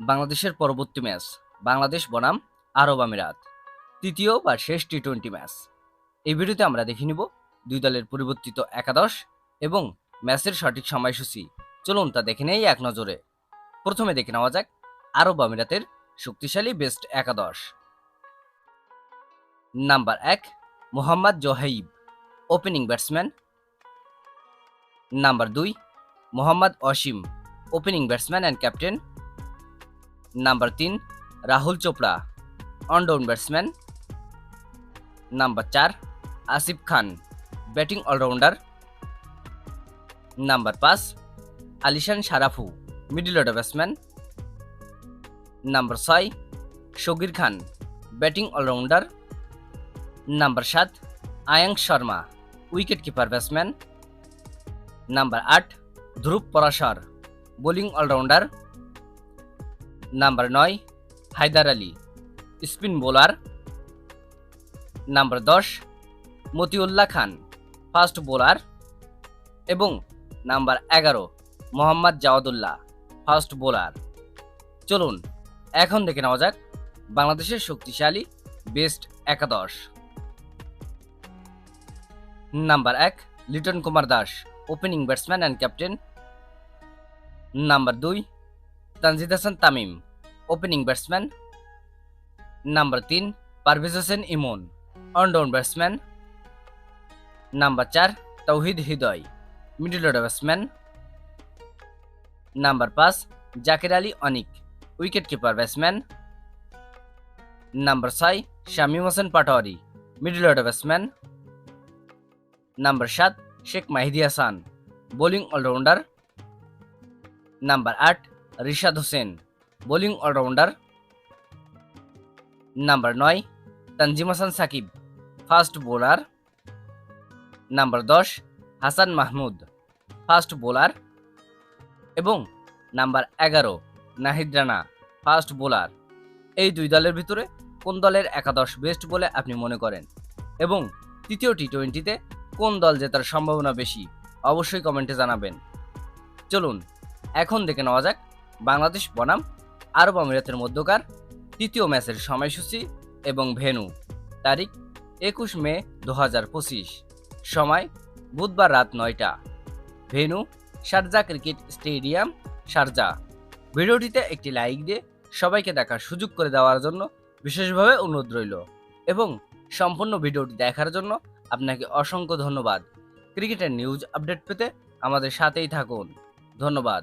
বাংলাদেশের পরবর্তী ম্যাচ, বাংলাদেশ বনাম আরব আমিরাত। তৃতীয় বা শেষ টি টোয়েন্টি ম্যাচ। এই ভিডিওতে আমরা দেখে নিব দুই দলের পরিবর্তিত একাদশ এবং ম্যাচের সঠিক সময়সূচি। চলুন তা দেখে নেই এক নজরে। প্রথমে দেখে নেওয়া যাক আরব আমিরাতের শক্তিশালী বেস্ট একাদশ। নাম্বার এক, Mohammad Zohaib, opening batsman. Number দুই, Mohammad Asim, opening batsman and captain number তিন Rahul Chopra one down batsman number চার Asif Khan batting allrounder number পাঁচ Alishan Sharafu middle order batsman number ছয় Shagir Khan batting allrounder number সাত Ayank Sharma wicketkeeper batsman number আট Dhruv Parashar bowling allrounder number নয়, Haider Ali. Spin bowler number দশ, Matiullah Khan. Fast bowler এবং number এগারো, Mohammad Jawadullah, fast bowler. চলুন, এখন দেখে নেওয়া যাক বাংলাদেশের শক্তিশালী, বেস্ট একাদশ। নাম্বার এক, Liton Kumar Das, opening batsman and captain number দুই, Tanzid Hasan Tamim. Opening batsman number তিন Parvez Hossain Emon one down batsman number চার Towhid Hridoy middle order batsman number পাঁচ Jaker Ali Anik wicketkeeper batsman number ছয় Shamim Hossain Patwari middle order batsman number সাত Sheikh Mahedi Hasan bowling allrounder number আট Rishad Hossain bowling allrounder number নয় Tanzim Hasan Sakib. Fast bowler number দশ Hasan Mahmud. Fast bowler এবং number এগারো Nahid Rana. Fast bowler. এই দুই দলের ভিতরে কোন দলের একাদশ বেস্ট বলে আপনি মনে করেন? এবং তৃতীয় টি টোয়েন্টিতে কোন দল জেতার সম্ভাবনা বেশি? অবশ্যই কমেন্টে জানাবেন। চলুন, এখন দেখে নেওয়া যাক বাংলাদেশ বনাম আরব আমিরাতের মধ্যকার তৃতীয় ম্যাচের সময়সূচি এবং ভেনু তারিখ একুশ মে দু হাজার পঁচিশ। সময় বুধবার রাত নয়টা। Venue Sharjah cricket stadium Sharjah. ভিডিওটিতে একটি লাইক দিয়ে সবাইকে দেখার সুযোগ করে দেওয়ার জন্য বিশেষভাবে অনুরোধ রইল এবং সম্পূর্ণ ভিডিওটি দেখার জন্য আপনাকে অসংখ্য ধন্যবাদ। ক্রিকেটের নিউজ আপডেট পেতে আমাদের সাথেই থাকুন। ধন্যবাদ।